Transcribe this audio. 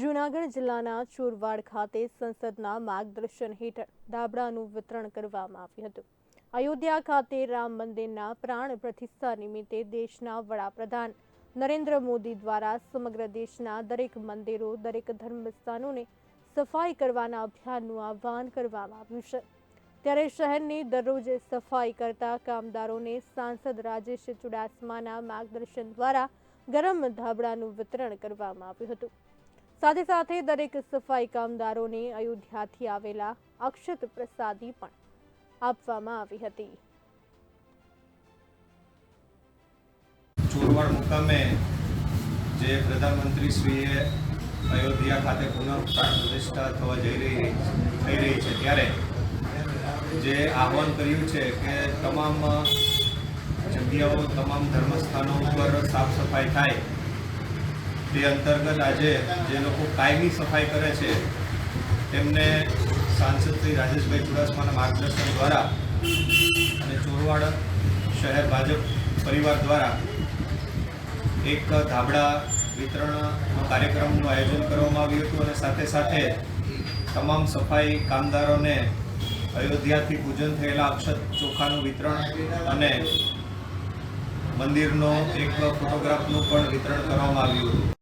જૂનાગઢ જિલ્લાના ચોરવાડ ખાતે સંસદના માર્ગદર્શન હેઠળ ધાબળાનું વિતરણ કરવામાં આવ્યું હતું. અયોધ્યા ખાતે રામ મંદિરના પ્રાણ પ્રતિષ્ઠા નિમિત્તે દેશના વડાપ્રધાન નરેન્દ્ર મોદી દ્વારા સમગ્ર દેશના દરેક મંદિરો, દરેક ધર્મસ્થાનોને સફાઈ કરવાના અભિયાનનું આહ્વાન કરવામાં આવ્યું છે. ત્યારે શહેરની દરરોજ સફાઈ કરતા કામદારોને સાંસદ રાજેશ ચુડાસમાના માર્ગદર્શન દ્વારા ગરમ ધાબળાનું વિતરણ કરવામાં આવ્યું હતું. સાથે સાથે દરેક સફાઈ કામદારોને અયોધ્યાથી આવેલા અક્ષત પ્રસાદી પણ આપવામાં આવી હતી. ચોરવાડ મુકામે જે પ્રધાનમંત્રીશ્રીએ અયોધ્યા ખાતે પુનઃ પ્રતિષ્ઠા થવા જઈ રહી થઈ રહી છે, ત્યારે જે આહવાન કર્યું છે કે તમામ જગ્યાઓ, તમામ ધર્મસ્થાનો ઉપર સાફ સફાઈ થાય. તે અંતર્ગત આજે જે લોકો કાયમી સફાઈ કરે છે, તેમને સાંસદ શ્રી રાજેશભાઈ ચુડાસમાના માર્ગદર્શન દ્વારા અને ચોરવાડ શહેર ભાજપ પરિવાર દ્વારા એક ધાબળા વિતરણનો કાર્યક્રમનું આયોજન કરવામાં આવ્યું હતું અને સાથે સાથે તમામ સફાઈ કામદારોને અયોધ્યાથી પૂજન થયેલા અક્ષત ચોખાનું વિતરણ અને મંદિરનો એક ફોટોગ્રાફનું પણ વિતરણ કરવામાં આવ્યું હતું.